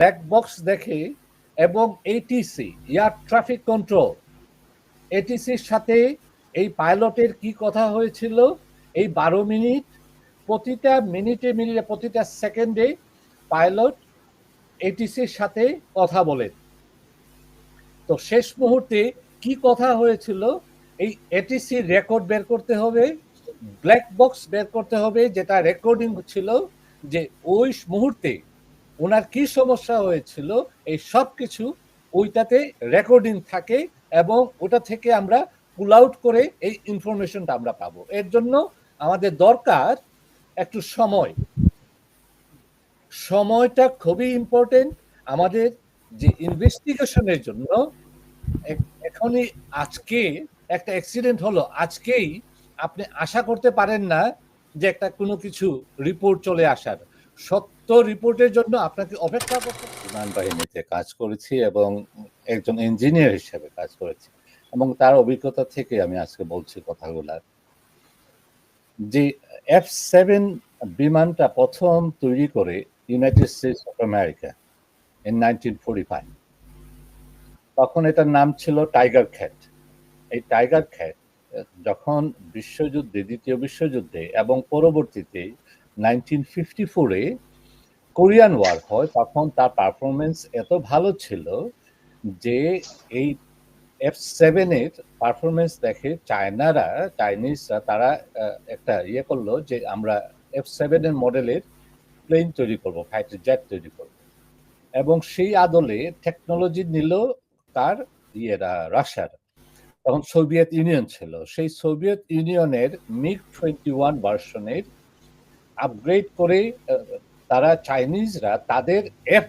Black box দেখে এবং ATC air traffic control এটিসির সাথে এই পাইলটের কি কথা হয়েছিল? এই বারো মিনিট, প্রতিটা মিনিটে মিনিটে, প্রতিটা সেকেন্ডে পাইলট এটিসির সাথে কথা বলেন। তো শেষ মুহূর্তে কি কথা হয়েছিল? এই এটিসি রেকর্ড বের করতে হবে ব্ল্যাক বক্স বের করতে হবে, যেটা রেকর্ডিং ছিল যে ওই মুহূর্তে ওনার কি সমস্যা হয়েছিল, এই সব কিছু ওইটাতে রেকর্ডিং থাকে এবং ওটা থেকে আমরা পুল আউট করে এই ইনফরমেশনটা আমরা পাবো। এর জন্য আমাদের দরকার একটু সময়। সময়টা খুবই ইম্পর্টেন্ট আমাদের যে ইনভেস্টিগেশনের জন্য এখনই আজকে একটা অ্যাক্সিডেন্ট হলো। আজকেই আপনি আশা করতে পারেন না যে একটা কোনো কিছু রিপোর্ট চলে আসার। সত্য রিপোর্টের জন্য আপনাকে অপেক্ষা করতে বিমান বাহিনীতে কাজ করেছি এবং একজন ইঞ্জিনিয়ার হিসেবে কাজ করেছি এবং তার অভিজ্ঞতা থেকে আমি আজকে বলছি কথাগুলা। যে এফ সেভেন বিমানটা প্রথম তৈরি করে United States of America in nineteen forty five তখন এটার নাম ছিল টাইগার খ্যাট এই টাইগার খ্যাট যখন বিশ্বযুদ্ধে, দ্বিতীয় বিশ্বযুদ্ধে এবং পরবর্তীতে নাইনটিন ফিফটি ফোরে কোরিয়ান ওয়ার হয়, তখন তার পারফরমেন্স এত ভালো ছিল যে এই এফ সেভেনের পারফরমেন্স দেখে চায়নারা, চাইনিজরা তারা একটা ইয়ে করল যে আমরা এফ সেভেনের মডেলের প্লেন তৈরি করব ফাইটার জেট তৈরি করব। এবং সেই আদলে টেকনোলজি নিল তার ইয়েরা, রাশিয়ার। তখন সোভিয়েত ইউনিয়ন ছিল। সেই সোভিয়েত ইউনিয়নের মিগ টোয়েন্টি ওয়ান ভার্সনের আপগ্রেড করে তারা চাইনিজরা তাদের এফ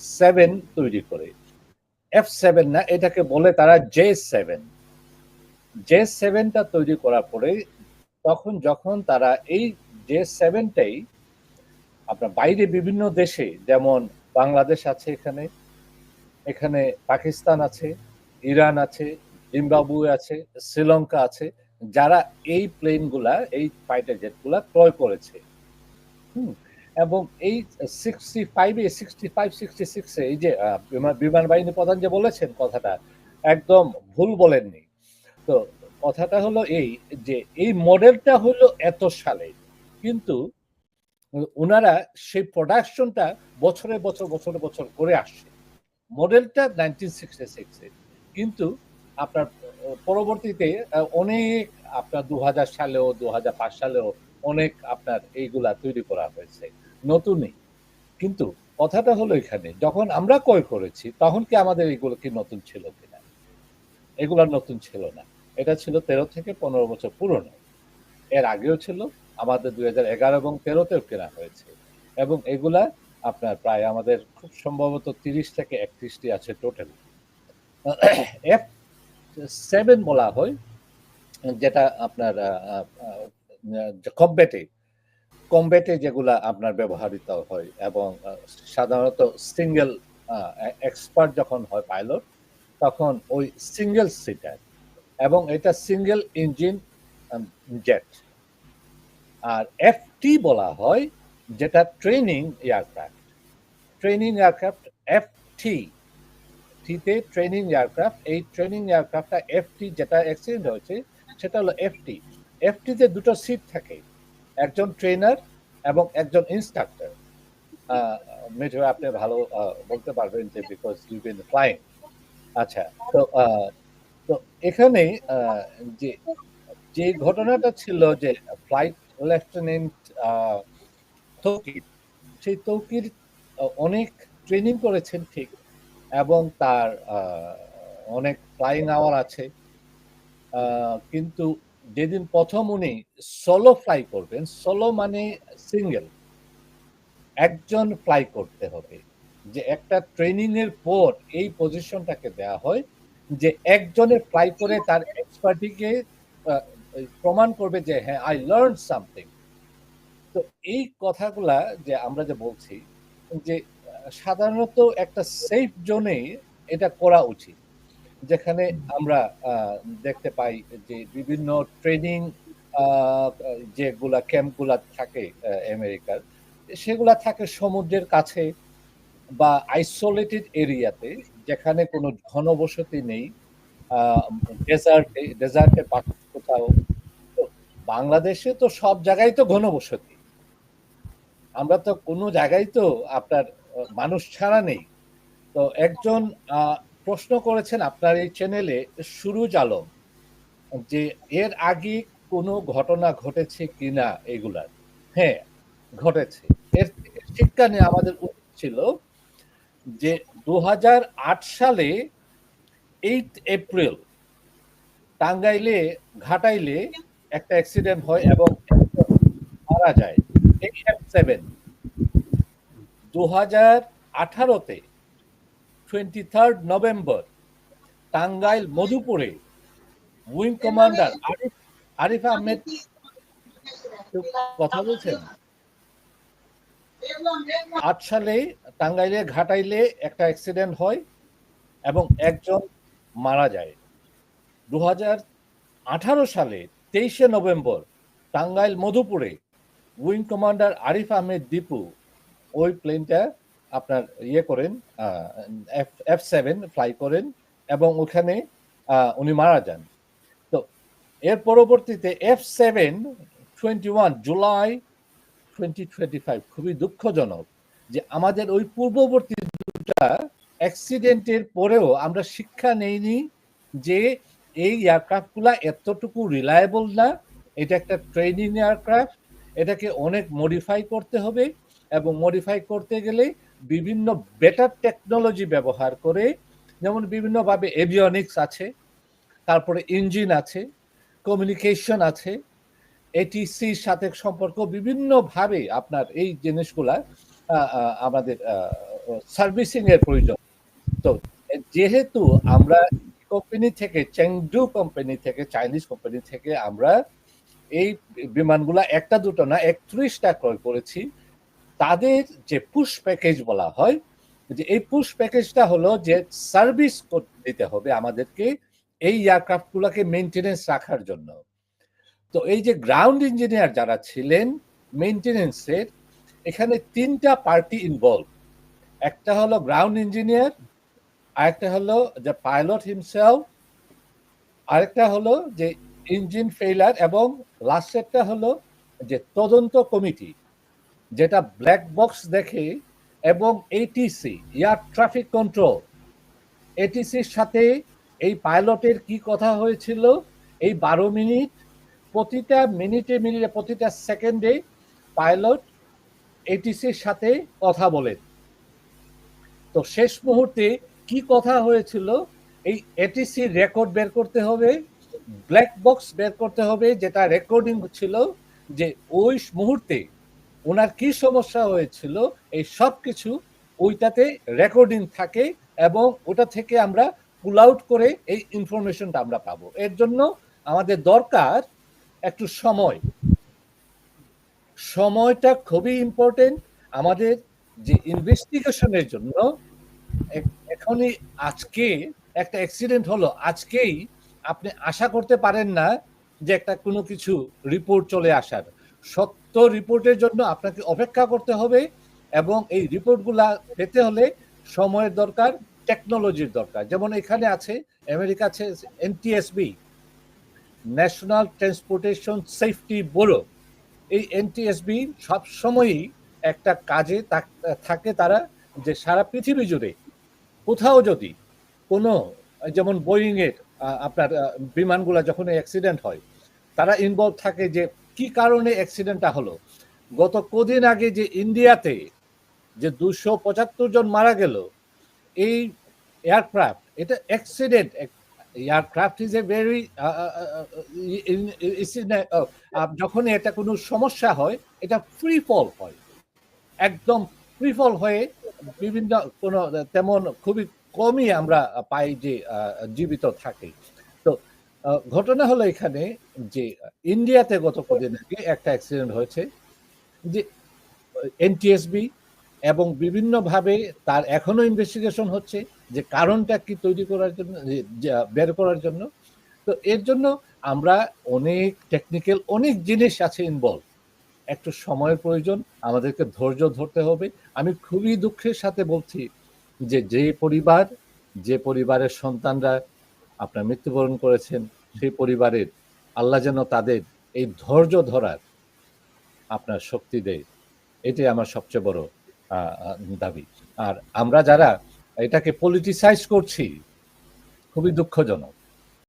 সেভেন তৈরি করে। এফ সেভেন না এটাকে বলে তারা জে সেভেন জে সেভেনটা তৈরি করার পরে তখন যখন তারা এই জে সেভেনটাই আপনার বাইরে বিভিন্ন দেশে যেমন বাংলাদেশ আছে এখানে এখানে পাকিস্তান আছে ইরান আছে জিম্বাবুয়ে আছে শ্রীলঙ্কা আছে যারা এই প্লেনগুলা এই ফাইটার জেটগুলা ক্রয় করেছে। হুম, এবং এই সিক্সটি ফাইভে সিক্সটি ফাইভ সিক্সটি সিক্সে এই যে বিমান- বাহিনী প্রধান যে বলেছেন কথাটা, একদম ভুল বলেননি। তো কথাটা হলো এই যে, এই মডেলটা হলো এত সালে, কিন্তু ওনারা সেই প্রোডাকশনটা বছরে বছর বছরে বছর করে আসছে। মডেলটা নাইনটিন সিক্সটি সিক্সে কিন্তু আপনার, পরবর্তীতে অনেক আপনার দু হাজার সালেও দু হাজার পাঁচ সালেও অনেক আপনার এইগুলা তৈরি করা হয়েছে। নতুনই কিন্তু কথাটা হলো এখানে, যখন আমরা ক্রয় করেছি, তখন কি আমাদের এগুলো কি নতুন ছিল কিনা? এগুলা নতুন ছিল না। এটা ছিল তেরো থেকে পনেরো বছর পুরনো। এর আগেও ছিল, আমাদের দুই হাজার এগারো এবং তেরোতেও কেনা হয়েছে। এবং এগুলা আপনার প্রায় আমাদের খুব সম্ভবত তিরিশ থেকে একত্রিশটি আছে টোটাল এফ সেভেন বলা হয়, যেটা আপনার কম্বেটে কম্বেটে যেগুলা আপনার ব্যবহৃত হয় এবং সাধারণত সিঙ্গেল এক্সপার্ট যখন হয় পাইলট, তখন ওই সিঙ্গেল সিটার এবং এটা সিঙ্গেল ইঞ্জিন জেট। আর এফটি বলা হয় যেটা training aircraft. Training aircraft FT, টিতে ট্রেনিং এয়ারক্রাফট, এই ট্রেনিং এয়ারক্রাফটটা এফটি যেটা অ্যাক্সিডেন্ট হয়েছে, সেটা হলো এফটি। এফটিতে দুটো সিট থাকে। একজন ট্রেনার এবং একজন ইনস্ট্রাক্টর। মেজর আপনি ভালো বলতে পারবেন যে বিকজ ইউ বিন ফ্লাইং আচ্ছা তো তো এখানে যে যে ঘটনাটা ছিল যে ফ্লাইট লেফটেন্যান্ট তৌকির, সেই তৌকির অনেক ট্রেনিং করেছেন ঠিক, এবং তার অনেক ফ্লাইং আওয়ার আছে। কিন্তু যেদিন প্রথম উনি সলো ফ্লাই করবেন সোলো মানে সিঙ্গেল একজন ফ্লাই করতে হবে। যে একটা ট্রেনিং এর পর এই পজিশনটাকে দেয়া হয়, যে একজনে ফ্লাই করে তার এক্সপার্টিকে প্রমাণ করবে যে হ্যাঁ আই লার্ন সামথিং তো এই কথাগুলা যে আমরা যে বলছি, যে সাধারণত একটা সেফ জোনে এটা করা উচিত। যেখানে আমরা দেখতে পাই যে বিভিন্ন ট্রেনিং যেগুলা ক্যাম্পগুলা থাকে আমেরিকার, সেগুলা থাকে সমুদ্রের কাছে বা আইসোলেটেড এরিয়াতে যেখানে কোনো ঘনবসতি নেই ডেজার্টে ডেজার্টে কোথাও। বাংলাদেশে তো সব জায়গায় তো ঘনবসতি। আমরা তো কোনো জায়গায় তো আপনার, মানুষ ছাড়া নেই। তো একজন প্রশ্ন করেছেন আপনার এই চ্যানেলে সুরুজ আলম যে এর আগে কোনো ঘটনা ঘটেছে কিনা এগুলার। হ্যাঁ ঘটেছে। এর শিক্ষা নিয়ে আমাদের উচিত ছিল যে দু হাজার আট সালে এইট এপ্রিল টাঙ্গাইলে, ঘাটাইলে একটা অ্যাক্সিডেন্ট হয় এবং মারা যায়। এই সেভেন দু হাজার আঠারোতে টোয়েন্টি থার্ড নভেম্বর টাঙ্গাইল, মধুপুরে, উইং কমান্ডার আরিফ আরিফ কথা বলছেন? আট সালে টাঙ্গাইলে ঘাটাইলে একটা অ্যাক্সিডেন্ট হয় এবং একজন মারা যায়। দু আঠারো সালে তেইশে নভেম্বর, টাঙ্গাইল, মধুপুরে, উইং কমান্ডার আরিফ আহমেদ দীপু ওই প্লেনটা আপনার ইয়ে করেন এফ সেভেন ফ্লাই করেন এবং ওখানে উনি মারা যান। তো এর পরবর্তীতে F seven twenty one July twenty twenty five খুবই দুঃখজনক যে আমাদের ওই পূর্ববর্তী দুটা অ্যাক্সিডেন্টের পরেও আমরা শিক্ষা নেইনি যে এই এয়ারক্রাফটগুলা এতটুকু রিলায়েবল না। এটা একটা ট্রেনিং এয়ারক্রাফট এটাকে অনেক মডিফাই করতে হবে এবং মডিফাই করতে গেলে বিভিন্ন বেটার টেকনোলজি ব্যবহার করে, যেমন বিভিন্নভাবে এভিয়নিক্স আছে, তারপরে ইঞ্জিন আছে কমিউনিকেশন আছে এটিসির সাথে সম্পর্ক বিভিন্নভাবে আপনার এই জিনিসগুলা আমাদের সার্ভিসিং এর প্রয়োজন। তো যেহেতু আমরা কোম্পানি থেকে চেংডু কোম্পানি থেকে চাইনিজ কোম্পানি থেকে আমরা এই বিমানগুলা একটা দুটো না, একত্রিশটা ক্রয় করেছি তাদের যে পুশ প্যাকেজ বলা হয়, যে এই পুশ প্যাকেজটা হলো যে সার্ভিস দিতে হবে আমাদেরকে এই এয়ারক্রাফটগুলোকে মেনটেনেন্স রাখার জন্য। তো এই যে গ্রাউন্ড ইঞ্জিনিয়ার যারা ছিলেন মেনটেনেন্সের এখানে তিনটা পার্টি ইনভলভ একটা হলো গ্রাউন্ড ইঞ্জিনিয়ার আরেকটা হলো যে পাইলট হিমসেলফ আরেকটা হলো যে ইঞ্জিন ফেইলার এবং লাস্টেরটা হলো যে তদন্ত কমিটি যেটা ব্ল্যাক বক্স দেখে এবং এটিসি এয়ার ট্রাফিক কন্ট্রোল এটিসির সাথে এই পাইলটের কি কথা হয়েছিল? এই বারো মিনিট, প্রতিটা মিনিটে মিনিটে, প্রতিটা সেকেন্ডে পাইলট এটিসির সাথে কথা বলেন। তো শেষ মুহূর্তে কি কথা হয়েছিল? এই এটিসি রেকর্ড বের করতে হবে ব্ল্যাক বক্স বের করতে হবে, যেটা রেকর্ডিং ছিল যে ওই মুহূর্তে ওনার কি সমস্যা হয়েছিল, এই সব কিছু ওইটাতে রেকর্ডিং থাকে এবং ওটা থেকে আমরা পুল আউট করে এই ইনফরমেশনটা আমরা পাবো। এর জন্য আমাদের দরকার একটু সময়। সময়টা খুবই ইম্পর্টেন্ট আমাদের যে ইনভেস্টিগেশনের জন্য এখনই আজকে একটা অ্যাক্সিডেন্ট হলো। আজকেই আপনি আশা করতে পারেন না যে একটা কোনো কিছু রিপোর্ট চলে আসার। সত্য রিপোর্টের জন্য আপনাকে অপেক্ষা করতে হবে এবং এই রিপোর্টগুলা পেতে হলে সময়ের দরকার টেকনোলজির দরকার। যেমন এখানে আছে, আমেরিকা আছে NTSB National Transportation Safety Bureau এই এনটিএসবি সবসময়ই একটা কাজে থাকে তারা যে সারা পৃথিবী জুড়ে। কোথাও যদি কোনো, যেমন বোয়িংয়ের আপনার বিমানগুলা যখন অ্যাক্সিডেন্ট হয়, তারা ইনভলভ থাকে যে কি কারণে অ্যাক্সিডেন্টটা হলো? গত কদিন আগে যে ইন্ডিয়াতে যে দুশো পঁচাত্তর জন মারা গেল, এই এয়ারক্রাফট এটা accident aircraft is a very যখন এটা কোনো সমস্যা হয়, এটা ফ্রি ফল হয়। একদম ফ্রি ফল হয়ে বিভিন্ন কোনো তেমন খুবই কমই আমরা পাই যে জীবিত থাকে। ঘটনা হলো এখানে যে ইন্ডিয়াতে গত কদিন আগে একটা অ্যাক্সিডেন্ট হয়েছে যে এনটিএসবি এবং বিভিন্নভাবে তার এখনও ইনভেস্টিগেশন হচ্ছে যে কারণটা কি তৈরি করার জন্য বের করার জন্য। তো এর জন্য আমরা অনেক টেকনিক্যাল অনেক জিনিস আছে ইনভলভ একটু সময়ের প্রয়োজন, আমাদেরকে ধৈর্য ধরতে হবে। আমি খুবই দুঃখের সাথে বলছি যে যে পরিবার, যে পরিবারের সন্তানরা আপনার মৃত্যুবরণ করেছেন, সেই পরিবারের আল্লাহ যেন তাদের এই ধৈর্য ধরার আপনার শক্তি দেয়। এটি আমার সবচেয়ে বড় দাবি। আর আমরা যারা এটাকে পলিটিসাইজ করছি, খুবই দুঃখজনক।